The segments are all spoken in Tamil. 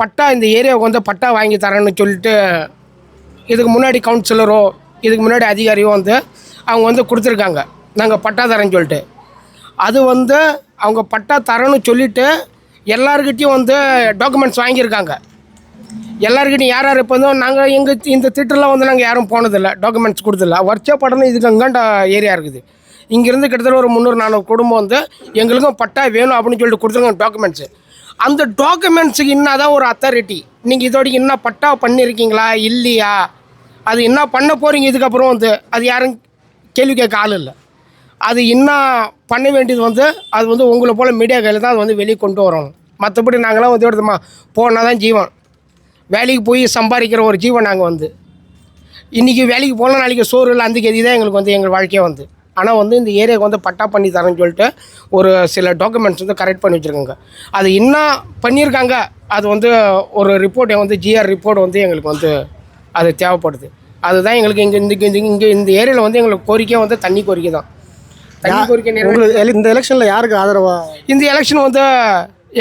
பட்டா இந்த ஏரியாவுக்கு வந்து பட்டா வாங்கி தரேன்னு சொல்லிட்டு இதுக்கு முன்னாடி கவுன்சிலரோ இதுக்கு முன்னாடி அதிகாரியோ வந்து அவங்க வந்து கொடுத்துருக்காங்க. நாங்கள் பட்டா தரேன்னு சொல்லிட்டு. அது வந்து அவங்க பட்டா தரேன்னு சொல்லிட்டு எல்லாருக்கிட்டேயும் வந்து டாக்குமெண்ட்ஸ் வாங்கியிருக்காங்க. எல்லாருக்கிட்டையும் யார் யார் இப்போ வந்து நாங்கள் எங்கள் இந்த திட்டலாம் வந்து நாங்கள் யாரும் போனதில்லை டாக்குமெண்ட்ஸ் கொடுதில்ல படம் இதுக்கு அங்காண்ட ஏரியா இருக்குது. இங்கேருந்து கிட்டத்தட்ட ஒரு முந்நூறு நானூறு குடும்பம் வந்து எங்களுக்கும் பட்டா வேணும் அப்படின்னு சொல்லிட்டு கொடுத்துருக்காங்க டாக்குமெண்ட்ஸு அந்த டாக்குமெண்ட்ஸுக்கு என்ன தான் ஒரு அத்தாரிட்டி நீங்கள் இதோட என்ன பட்டா பண்ணியிருக்கீங்களா இல்லையா? அது என்ன பண்ண போகிறீங்க இதுக்கப்புறம் வந்து அது யாரும் கேள்வி கேட்க ஆள் இல்லை. அது என்ன பண்ண வேண்டியது வந்து அது வந்து உங்களை போல் மீடியா கையில் தான் அது வந்து வெளியே கொண்டு வரணும். மற்றபடி நாங்களாம் வந்து எடுத்தோமா போனால் தான் ஜீவன். வேலைக்கு போய் சம்பாதிக்கிற ஒரு ஜீவன் நாங்கள் வந்து. இன்றைக்கி வேலைக்கு போகலாம் நாளைக்கு சோறு இல்லை அந்த கதி தான் எங்களுக்கு வந்து எங்கள் வாழ்க்கையே வந்து. ஆனால் வந்து இந்த ஏரியாவுக்கு வந்து பட்டா பண்ணி தரேன்னு சொல்லிட்டு ஒரு சில டாக்குமெண்ட்ஸ் வந்து கரெக்ட் பண்ணி வச்சுருக்காங்க. அது என்ன பண்ணியிருக்காங்க? அது வந்து ஒரு ரிப்போர்ட்டை வந்து ஜிஆர் ரிப்போர்ட் வந்து எங்களுக்கு வந்து அது தேவைப்படுது. அதுதான் எங்களுக்கு இங்கே இந்த இங்கே இந்த ஏரியாவில் வந்து எங்களுக்கு கோரிக்கை வந்து தண்ணி கோரிக்கை தான். தண்ணி கோரிக்கை இந்த எலெக்ஷனில் யாருக்கு ஆதரவா? இந்த எலெக்ஷன் வந்து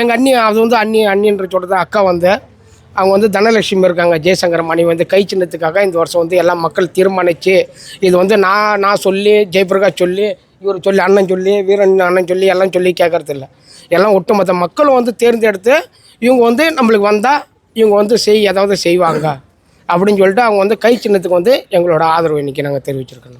எங்கள் அண்ணி அது வந்து அண்ணி அண்ணின்ற சொல்கிறது அக்கா வந்து. அவங்க வந்து தனலட்சுமி இருக்காங்க ஜெயசங்கர் மணி வந்து கை சின்னத்துக்காக இந்த வருஷம் வந்து எல்லா மக்கள் தீர்மானித்து இது வந்து நான் நான் சொல்லி ஜெயபிரகாஷ் சொல்லி இவர் சொல்லி அண்ணன் சொல்லி வீரன் அண்ணன் சொல்லி எல்லாம் சொல்லி கேட்கறது இல்லை எல்லாம் ஒட்டுமொத்த மக்களும் வந்து தேர்ந்தெடுத்து இவங்க வந்து நம்மளுக்கு வந்தால் இவங்க வந்து செய் ஏதாவது செய்வாங்க. அப்படின்னு சொல்லிட்டு அவங்க வந்து கை சின்னத்துக்கு வந்து எங்களோட ஆதரவு இன்றைக்கி நாங்கள் தெரிவிச்சிருக்கோம்.